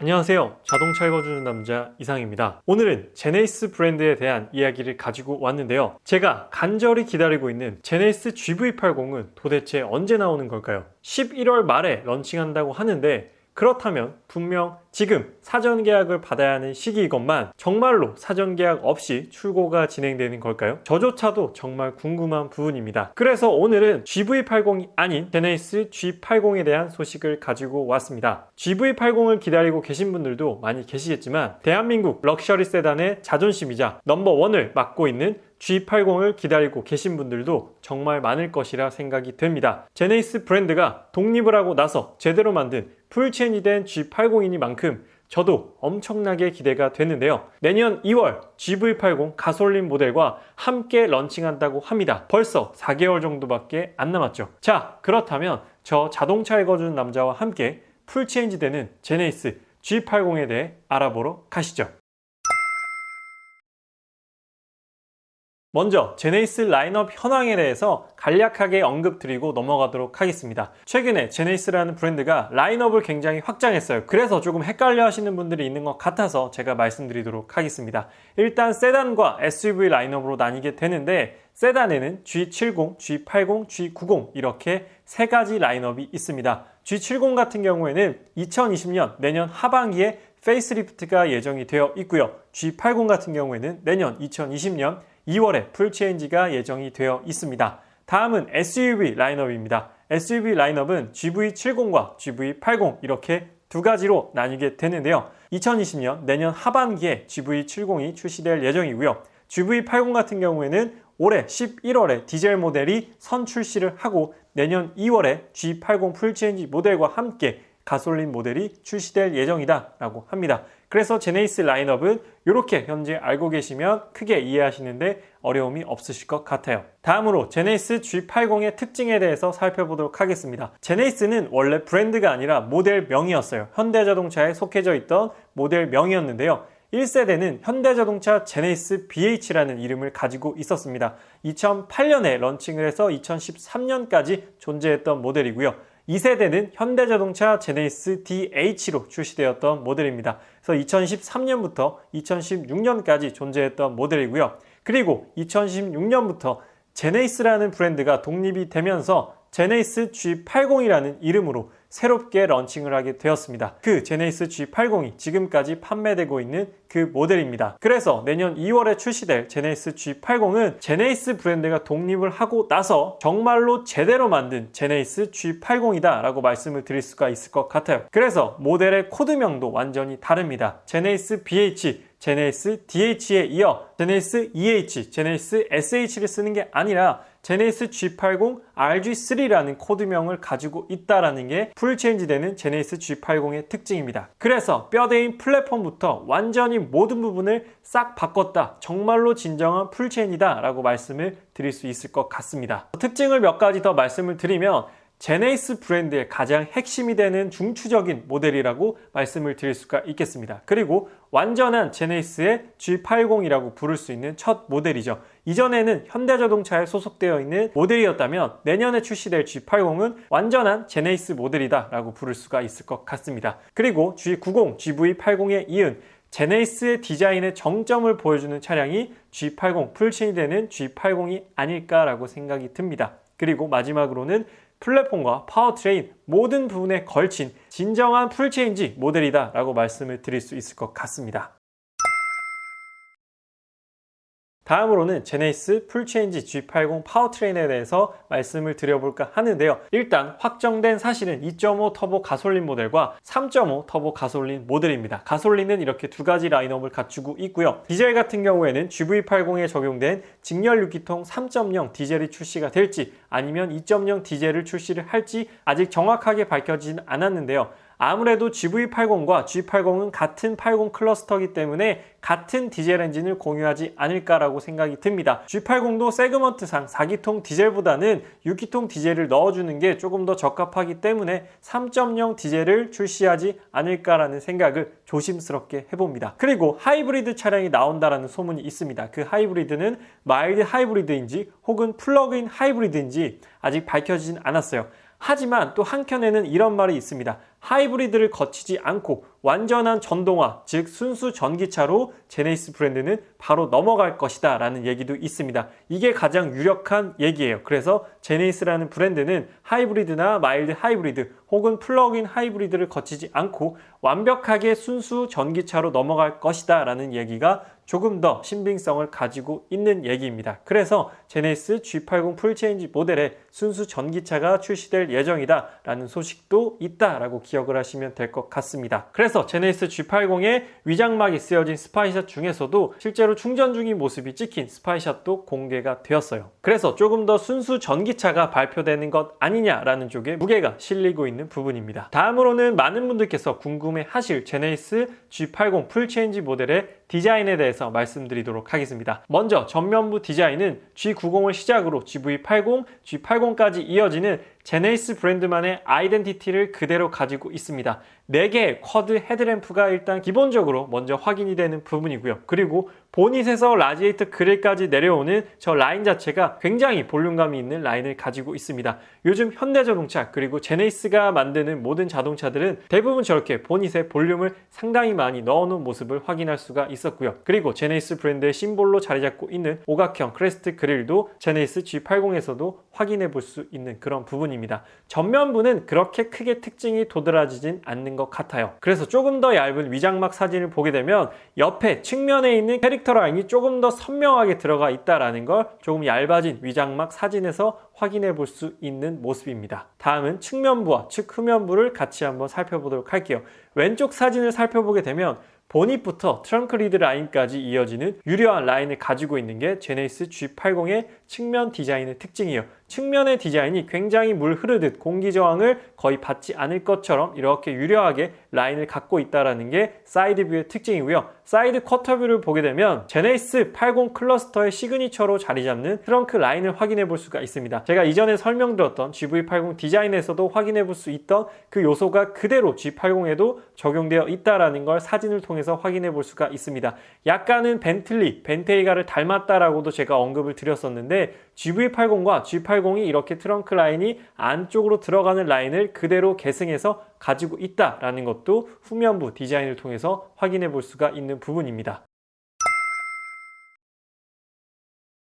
안녕하세요. 자동차 읽어주는 남자 이상입니다. 오늘은 제네이스 브랜드에 대한 이야기를 가지고 왔는데요. 제가 간절히 기다리고 있는 제네이스 GV80은 도대체 언제 나오는 걸까요? 11월 말에 런칭한다고 하는데 그렇다면 분명 지금 사전 계약을 받아야 하는 시기이건만 정말로 사전 계약 없이 출고가 진행되는 걸까요? 저조차도 정말 궁금한 부분입니다. 그래서 오늘은 GV80이 아닌 제네이스 G80에 대한 소식을 가지고 왔습니다. GV80을 기다리고 계신 분들도 많이 계시겠지만 대한민국 럭셔리 세단의 자존심이자 넘버원을 맡고 있는 G80을 기다리고 계신 분들도 정말 많을 것이라 생각이 됩니다. 제네이스 브랜드가 독립을 하고 나서 제대로 만든 풀체인이 된 G80이니만큼 저도 엄청나게 기대가 되는데요. 내년 2월 GV80 가솔린 모델과 함께 런칭한다고 합니다. 벌써 4개월 정도밖에 안 남았죠. 자, 그렇다면 저 자동차 읽어주는 남자와 함께 풀체인지 되는 제네이스 G80에 대해 알아보러 가시죠. 먼저 제네이스 라인업 현황에 대해서 간략하게 언급드리고 넘어가도록 하겠습니다. 최근에 제네이스라는 브랜드가 라인업을 굉장히 확장했어요. 그래서 조금 헷갈려 하시는 분들이 있는 것 같아서 제가 말씀드리도록 하겠습니다. 일단 세단과 SUV 라인업으로 나뉘게 되는데 세단에는 G70, G80, G90 이렇게 세 가지 라인업이 있습니다. G70 같은 경우에는 2020년 내년 하반기에 페이스리프트가 예정이 되어 있고요. G80 같은 경우에는 내년 2020년 2월에 풀체인지가 예정이 되어 있습니다. 다음은 SUV 라인업입니다. SUV 라인업은 GV70과 GV80 이렇게 두 가지로 나뉘게 되는데요. 2020년 내년 하반기에 GV70이 출시될 예정이고요. GV80 같은 경우에는 올해 11월에 디젤 모델이 선 출시를 하고 내년 2월에 G80 풀체인지 모델과 함께 가솔린 모델이 출시될 예정이다 라고 합니다. 그래서 제네이스 라인업은 이렇게 현재 알고 계시면 크게 이해하시는데 어려움이 없으실 것 같아요. 다음으로 제네이스 G80의 특징에 대해서 살펴보도록 하겠습니다. 제네이스는 원래 브랜드가 아니라 모델명이었어요. 현대자동차에 속해져 있던 모델명이었는데요. 1세대는 현대자동차 제네이스 BH라는 이름을 가지고 있었습니다. 2008년에 런칭을 해서 2013년까지 존재했던 모델이고요. 2세대는 현대자동차 제네이스 DH로 출시되었던 모델입니다. 그래서 2013년부터 2016년까지 존재했던 모델이고요. 그리고 2016년부터 제네이스라는 브랜드가 독립이 되면서 제네이스 G80이라는 이름으로 새롭게 런칭을 하게 되었습니다. 그 제네이스 G80이 지금까지 판매되고 있는 그 모델입니다. 그래서 내년 2월에 출시될 제네이스 G80은 제네이스 브랜드가 독립을 하고 나서 정말로 제대로 만든 제네이스 G80이다 라고 말씀을 드릴 수가 있을 것 같아요. 그래서 모델의 코드명도 완전히 다릅니다. 제네이스 BH, 제네이스 DH에 이어 제네이스 EH, 제네이스 SH를 쓰는 게 아니라 제네이스 G80 RG3라는 코드명을 가지고 있다라는 게 풀체인지 되는 제네이스 G80의 특징입니다. 그래서 뼈대인 플랫폼부터 완전히 모든 부분을 싹 바꿨다. 정말로 진정한 풀체인이다 라고 말씀을 드릴 수 있을 것 같습니다. 특징을 몇 가지 더 말씀을 드리면 제네이스 브랜드의 가장 핵심이 되는 중추적인 모델이라고 말씀을 드릴 수가 있겠습니다. 그리고 완전한 제네이스의 G80이라고 부를 수 있는 첫 모델이죠. 이전에는 현대자동차에 소속되어 있는 모델이었다면 내년에 출시될 G80은 완전한 제네이스 모델이다 라고 부를 수가 있을 것 같습니다. 그리고 G90, GV80에 이은 제네이스의 디자인의 정점을 보여주는 차량이 G80 풀친이 되는 G80이 아닐까라고 생각이 듭니다. 그리고 마지막으로는 플랫폼과 파워트레인 모든 부분에 걸친 진정한 풀체인지 모델이다 라고 말씀을 드릴 수 있을 것 같습니다. 다음으로는 제네이스 풀체인지 G80 파워트레인에 대해서 말씀을 드려볼까 하는데요. 일단 확정된 사실은 2.5 터보 가솔린 모델과 3.5 터보 가솔린 모델입니다. 가솔린은 이렇게 두 가지 라인업을 갖추고 있고요. 디젤 같은 경우에는 GV80에 적용된 직렬 6기통 3.0 디젤이 출시가 될지 아니면 2.0 디젤을 출시를 할지 아직 정확하게 밝혀지진 않았는데요. 아무래도 GV80과 G80은 같은 80 클러스터이기 때문에 같은 디젤 엔진을 공유하지 않을까라고 생각이 듭니다. G80도 세그먼트상 4기통 디젤보다는 6기통 디젤을 넣어주는 게 조금 더 적합하기 때문에 3.0 디젤을 출시하지 않을까라는 생각을 조심스럽게 해봅니다. 그리고 하이브리드 차량이 나온다라는 소문이 있습니다. 그 하이브리드는 마일드 하이브리드인지 혹은 플러그인 하이브리드인지 아직 밝혀지진 않았어요. 하지만 또 한켠에는 이런 말이 있습니다. 하이브리드를 거치지 않고 완전한 전동화, 즉 순수 전기차로 제네시스 브랜드는 바로 넘어갈 것이다 라는 얘기도 있습니다. 이게 가장 유력한 얘기예요. 그래서 제네시스라는 브랜드는 하이브리드나 마일드 하이브리드 혹은 플러그인 하이브리드를 거치지 않고 완벽하게 순수 전기차로 넘어갈 것이다 라는 얘기가 조금 더 신빙성을 가지고 있는 얘기입니다. 그래서 제네시스 G80 풀체인지 모델에 순수 전기차가 출시될 예정이다 라는 소식도 있다라고 기억을 하시면 될 것 같습니다. 그래서 제네시스 G80에 위장막이 쓰여진 스파이샷 중에서도 실제로 충전 중인 모습이 찍힌 스파이샷도 공개가 되었어요. 그래서 조금 더 순수 전기차가 발표되는 것 아니냐라는 쪽에 무게가 실리고 있는 부분입니다. 다음으로는 많은 분들께서 궁금해 하실 제네시스 G80 풀체인지 모델의 디자인에 대해서 말씀드리도록 하겠습니다. 먼저 전면부 디자인은 G90을 시작으로 GV80, G80까지 이어지는 제네시스 브랜드만의 아이덴티티를 그대로 가지고 있습니다. 4개의 쿼드 헤드램프가 일단 기본적으로 먼저 확인이 되는 부분이고요. 그리고 보닛에서 라지에이터 그릴까지 내려오는 저 라인 자체가 굉장히 볼륨감이 있는 라인을 가지고 있습니다. 요즘 현대자동차 그리고 제네시스가 만드는 모든 자동차들은 대부분 저렇게 보닛에 볼륨을 상당히 많이 넣어놓은 모습을 확인할 수가 있었고요. 그리고 제네시스 브랜드의 심볼로 자리 잡고 있는 오각형 크레스트 그릴도 제네시스 G80에서도 확인해 볼 수 있는 그런 부분입니다. 전면부는 그렇게 크게 특징이 도드라지진 않는 것 같아요. 그래서 조금 더 얇은 위장막 사진을 보게 되면 옆에 측면에 있는 캐릭터 라인이 조금 더 선명하게 들어가 있다라는 걸 조금 얇아진 위장막 사진에서 확인해 볼 수 있는 모습입니다. 다음은 측면부와 측 후면부를 같이 한번 살펴보도록 할게요. 왼쪽 사진을 살펴보게 되면 보닛부터 트렁크 리드 라인까지 이어지는 유려한 라인을 가지고 있는 게 제네시스 G80의 측면 디자인의 특징이에요. 측면의 디자인이 굉장히 물 흐르듯 공기 저항을 거의 받지 않을 것처럼 이렇게 유려하게 라인을 갖고 있다는 게 사이드 뷰의 특징이고요. 사이드 쿼터 뷰를 보게 되면 제네시스 80 클러스터의 시그니처로 자리 잡는 트렁크 라인을 확인해 볼 수가 있습니다. 제가 이전에 설명드렸던 GV80 디자인에서도 확인해 볼 수 있던 그 요소가 그대로 G80에도 적용되어 있다는 걸 사진을 통해서 확인해 볼 수가 있습니다. 약간은 벤틀리, 벤테이가를 닮았다라고도 제가 언급을 드렸었는데 GV80과 G80 이 이렇게 트렁크 라인이 안쪽으로 들어가는 라인을 그대로 계승해서 가지고 있다라는 것도 후면부 디자인을 통해서 확인해 볼 수가 있는 부분입니다.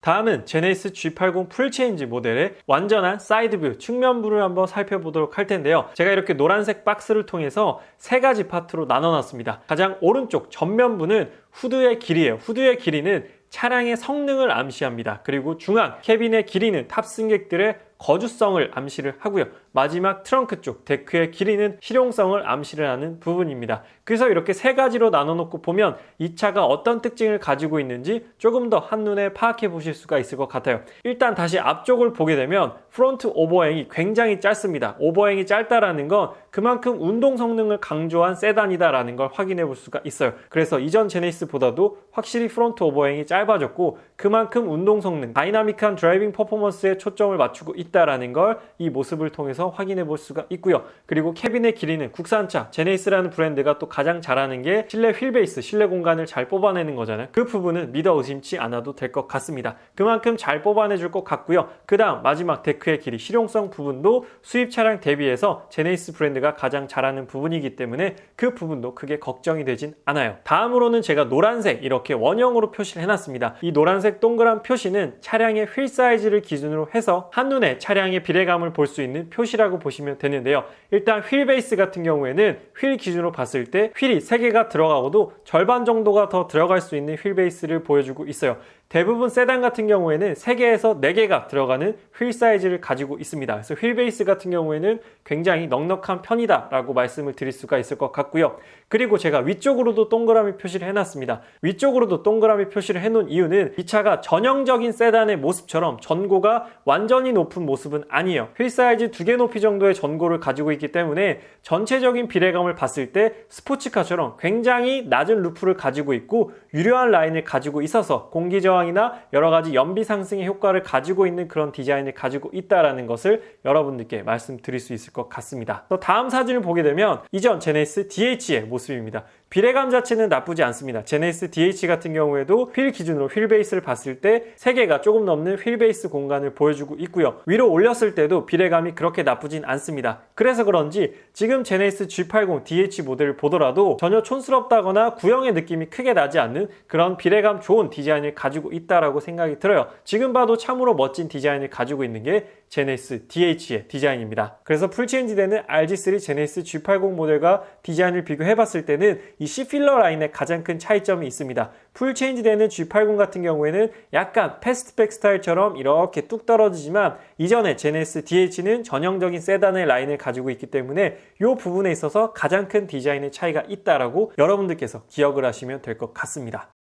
다음은 제네시스 G80 풀체인지 모델의 완전한 사이드뷰, 측면부를 한번 살펴보도록 할 텐데요. 제가 이렇게 노란색 박스를 통해서 세 가지 파트로 나눠놨습니다. 가장 오른쪽 전면부는 후드의 길이에요. 후드의 길이는 차량의 성능을 암시합니다. 그리고 중앙 캐빈의 길이는 탑승객들의 거주성을 암시를 하고요. 마지막 트렁크 쪽 데크의 길이는 실용성을 암시를 하는 부분입니다. 그래서 이렇게 세 가지로 나눠 놓고 보면 이 차가 어떤 특징을 가지고 있는지 조금 더 한눈에 파악해 보실 수가 있을 것 같아요. 일단 다시 앞쪽을 보게 되면 프론트 오버행이 굉장히 짧습니다. 오버행이 짧다라는 건 그만큼 운동 성능을 강조한 세단이다라는 걸 확인해 볼 수가 있어요. 그래서 이전 제네시스보다도 확실히 프론트 오버행이 짧아졌고 그만큼 운동 성능, 다이나믹한 드라이빙 퍼포먼스에 초점을 맞추고 있다 라는 걸 이 모습을 통해서 확인해 볼 수가 있고요. 그리고 캐빈의 길이는 국산차 제네시스라는 브랜드가 또 가장 잘하는 게 실내 휠베이스, 실내 공간을 잘 뽑아내는 거잖아요. 그 부분은 믿어 의심치 않아도 될 것 같습니다. 그만큼 잘 뽑아내 줄 것 같고요. 그 다음 마지막 데크의 길이, 실용성 부분도 수입 차량 대비해서 제네시스 브랜드가 가장 잘하는 부분이기 때문에 그 부분도 크게 걱정이 되진 않아요. 다음으로는 제가 노란색 이렇게 원형으로 표시를 해놨습니다. 이 노란색 동그란 표시는 차량의 휠 사이즈를 기준으로 해서 한눈에 차량의 비례감을 볼 수 있는 표시라고 보시면 되는데요. 일단 휠 베이스 같은 경우에는 휠 기준으로 봤을 때 휠이 3개가 들어가고도 절반 정도가 더 들어갈 수 있는 휠 베이스를 보여주고 있어요. 대부분 세단 같은 경우에는 3개에서 4개가 들어가는 휠 사이즈를 가지고 있습니다. 그래서 휠 베이스 같은 경우에는 굉장히 넉넉한 편이다 라고 말씀을 드릴 수가 있을 것 같고요. 그리고 제가 위쪽으로도 동그라미 표시를 해놨습니다. 위쪽으로도 동그라미 표시를 해놓은 이유는 이 차가 전형적인 세단의 모습처럼 전고가 완전히 높은 모습은 아니에요. 휠 사이즈 2개 높이 정도의 전고를 가지고 있기 때문에 전체적인 비례감을 봤을 때 스포츠카처럼 굉장히 낮은 루프를 가지고 있고 유려한 라인을 가지고 있어서 공기 저항 중 저항이나 여러 가지 연비 상승의 효과를 가지고 있는 그런 디자인을 가지고 있다라는 것을 여러분들께 말씀드릴 수 있을 것 같습니다. 또 다음 사진을 보게 되면 이전 제네시스 DH의 모습입니다. 비례감 자체는 나쁘지 않습니다. 제네시스 DH 같은 경우에도 휠 기준으로 휠 베이스를 봤을 때 3개가 조금 넘는 휠 베이스 공간을 보여주고 있고요. 위로 올렸을 때도 비례감이 그렇게 나쁘진 않습니다. 그래서 그런지 지금 제네시스 G80 DH 모델을 보더라도 전혀 촌스럽다거나 구형의 느낌이 크게 나지 않는 그런 비례감 좋은 디자인을 가지고 있다라고 생각이 들어요. 지금 봐도 참으로 멋진 디자인을 가지고 있는 게 제네시스 DH의 디자인입니다. 그래서 풀체인지 되는 RG3 제네시스 G80 모델과 디자인을 비교해 봤을 때는 이 C필러 라인의 가장 큰 차이점이 있습니다. 풀체인지 되는 G80 같은 경우에는 약간 패스트백 스타일처럼 이렇게 뚝 떨어지지만 이전에 제네시스 DH는 전형적인 세단의 라인을 가지고 있기 때문에 이 부분에 있어서 가장 큰 디자인의 차이가 있다라고 여러분들께서 기억을 하시면 될 것 같습니다.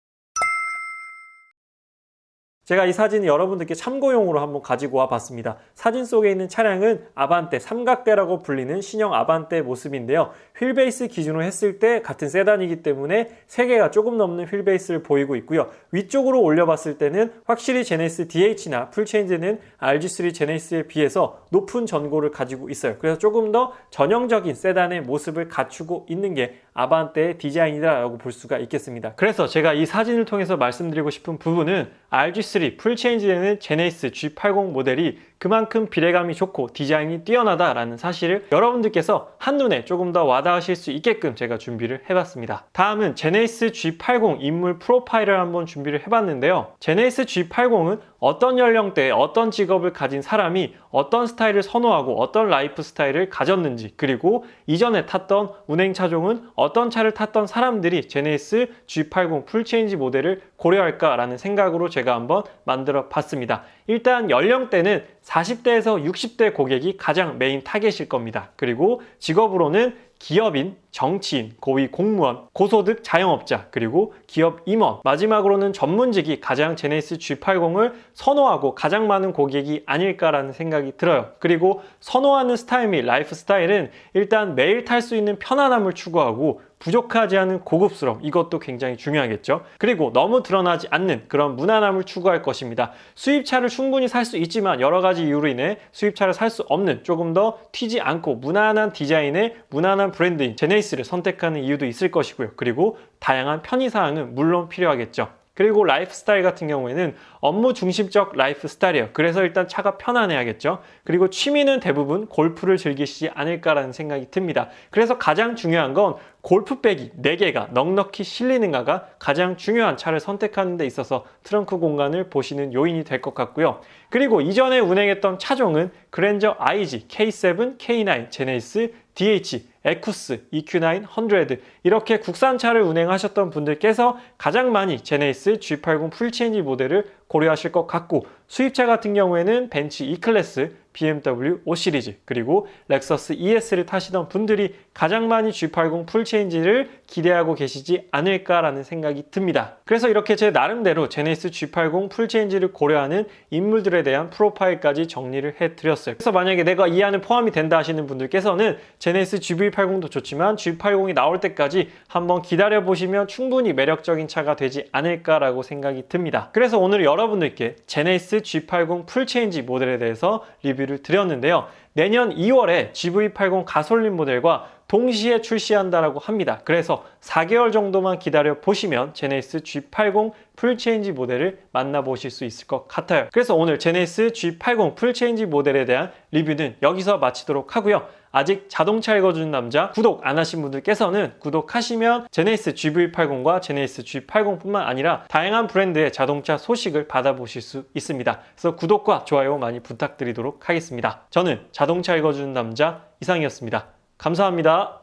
제가 이 사진을 여러분들께 참고용으로 한번 가지고 와 봤습니다. 사진 속에 있는 차량은 아반떼 삼각대라고 불리는 신형 아반떼 모습인데요. 휠베이스 기준으로 했을 때 같은 세단이기 때문에 3개가 조금 넘는 휠베이스를 보이고 있고요. 위쪽으로 올려봤을 때는 확실히 제네시스 DH나 풀체인지는 RG3 제네시스에 비해서 높은 전고를 가지고 있어요. 그래서 조금 더 전형적인 세단의 모습을 갖추고 있는 게 아반떼의 디자인이다라고 볼 수가 있겠습니다. 그래서 제가 이 사진을 통해서 말씀드리고 싶은 부분은 RG3 풀체인지되는 제네시스 G80 모델이 그만큼 비례감이 좋고 디자인이 뛰어나다라는 사실을 여러분들께서 한눈에 조금 더 와닿으실 수 있게끔 제가 준비를 해봤습니다. 다음은 제네시스 G80 인물 프로파일을 한번 준비를 해봤는데요. 제네시스 G80은 어떤 연령대에 어떤 직업을 가진 사람이 어떤 스타일을 선호하고 어떤 라이프 스타일을 가졌는지 그리고 이전에 탔던 운행 차종은 어떤 차를 탔던 사람들이 제네시스 G80 풀체인지 모델을 고려할까라는 생각으로 제가 한번 만들어 봤습니다. 일단 연령대는 40대에서 60대 고객이 가장 메인 타겟일 겁니다. 그리고 직업으로는 기업인, 정치인, 고위 공무원, 고소득 자영업자, 그리고 기업 임원, 마지막으로는 전문직이 가장 제네시스 G80을 선호하고 가장 많은 고객이 아닐까라는 생각이 들어요. 그리고 선호하는 스타일 및 라이프 스타일은 일단 매일 탈 수 있는 편안함을 추구하고 부족하지 않은 고급스러움 이것도 굉장히 중요하겠죠. 그리고 너무 드러나지 않는 그런 무난함을 추구할 것입니다. 수입차를 충분히 살 수 있지만 여러 가지 이유로 인해 수입차를 살 수 없는 조금 더 튀지 않고 무난한 디자인의 무난한 브랜드인 제네시스를 선택하는 이유도 있을 것이고요. 그리고 다양한 편의사항은 물론 필요하겠죠. 그리고 라이프 스타일 같은 경우에는 업무 중심적 라이프 스타일이에요. 그래서 일단 차가 편안해야겠죠. 그리고 취미는 대부분 골프를 즐기시지 않을까라는 생각이 듭니다. 그래서 가장 중요한 건 골프백이 4개가 넉넉히 실리는가가 가장 중요한 차를 선택하는 데 있어서 트렁크 공간을 보시는 요인이 될 것 같고요. 그리고 이전에 운행했던 차종은 그랜저 IG, K7, K9, 제네시스, DH, 에쿠스, EQ9, 100 이렇게 국산차를 운행하셨던 분들께서 가장 많이 제네시스 G80 풀체인지 모델을 고려하실 것 같고 수입차 같은 경우에는 벤츠 E클래스, BMW 5 시리즈 그리고 렉서스 ES를 타시던 분들이 가장 많이 G80 풀체인지를 기대하고 계시지 않을까라는 생각이 듭니다. 그래서 이렇게 제 나름대로 제네시스 G80 풀체인지를 고려하는 인물들에 대한 프로파일까지 정리를 해드렸어요. 그래서 만약에 내가 이 안에 포함이 된다 하시는 분들께서는 제네시스 GV80도 좋지만 G80이 나올 때까지 한번 기다려 보시면 충분히 매력적인 차가 되지 않을까라고 생각이 듭니다. 그래서 오늘 여러분들께 제네시스 G80 풀체인지 모델에 대해서 리뷰를 드렸는데요. 내년 2월에 GV80 가솔린 모델과 동시에 출시한다라고 합니다. 그래서 4개월 정도만 기다려 보시면 제네시스 G80 풀체인지 모델을 만나보실 수 있을 것 같아요. 그래서 오늘 제네시스 G80 풀체인지 모델에 대한 리뷰는 여기서 마치도록 하고요. 아직 자동차 읽어주는 남자 구독 안 하신 분들께서는 구독하시면 제네시스 GV80과 제네시스 G80뿐만 아니라 다양한 브랜드의 자동차 소식을 받아보실 수 있습니다. 그래서 구독과 좋아요 많이 부탁드리도록 하겠습니다. 저는 자동차 읽어주는 남자 이상이었습니다. 감사합니다.